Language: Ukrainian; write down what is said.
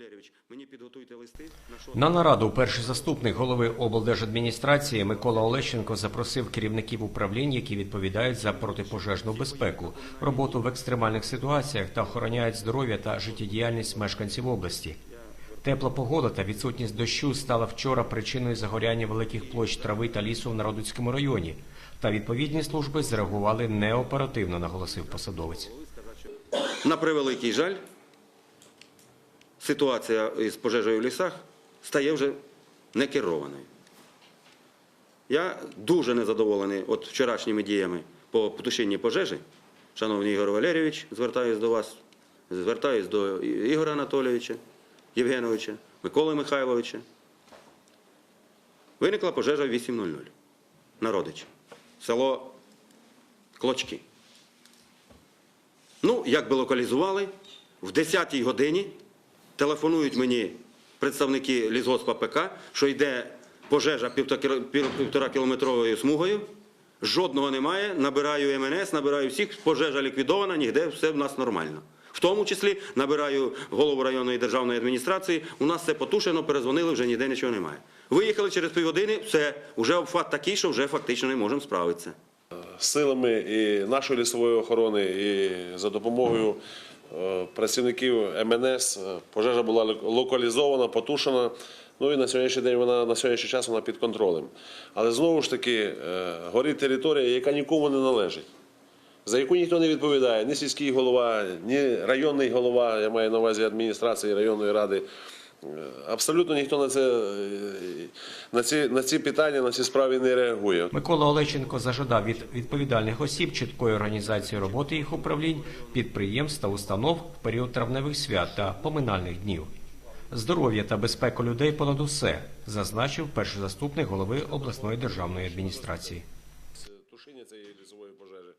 Валерійович, мені підготуйте листи на що На нараду перший заступник голови облдержадміністрації Микола Олещенко запросив керівників управлінь, які відповідають за протипожежну безпеку, роботу в екстремальних ситуаціях та охороняють здоров'я та життєдіяльність мешканців області. Тепла погода та відсутність дощу стала вчора причиною загоряння великих площ трави та лісу в Народицькому районі. Та відповідні служби зреагували неоперативно, наголосив посадовець. На превеликий жаль, ситуація із пожежею в лісах стає вже некерованою. Я дуже незадоволений от вчорашніми діями по потушенні пожежі. Шановний Ігор Валерійович, звертаюсь до вас, звертаюсь до Ігоря Анатолійовича, Євгеновича, Миколи Михайловича. Виникла пожежа в 8.00 на Родичі, село Клочки. Ну, як би локалізували, в 10-й годині телефонують мені представники лісгоспа ПК, що йде пожежа півтора кіло- пів- півтора кілометровою смугою, жодного немає, набираю МНС, набираю всіх, пожежа ліквідована, ніде все в нас нормально. В тому числі набираю голову районної державної адміністрації, у нас все потушено, перезвонили, вже ніде нічого немає. Виїхали через півгодини, все, вже обфат такий, що вже фактично не можемо справитися. силами і нашої лісової охорони, і за допомогою працівників МНС е, пожежа була локалізована, потушена. Ну і на сьогоднішній день вона на сьогоднішній час вона під контролем. Але знову ж таки е, горить територія, яка нікому не належить. За яку ніхто не відповідає, ні сільський голова, ні районний голова, я маю на увазі адміністрації районної ради. Е, Абсолютно ніхто на це е, на ці, на ці питання, на ці справи не реагує. Микола Олещенко зажадав від відповідальних осіб чіткої організації роботи їх управлінь, підприємств та установ в період травневих свят та поминальних днів. Здоров'я та безпеку людей понад усе, зазначив перший заступник голови обласної державної адміністрації. тушіння цієї лісової пожежі.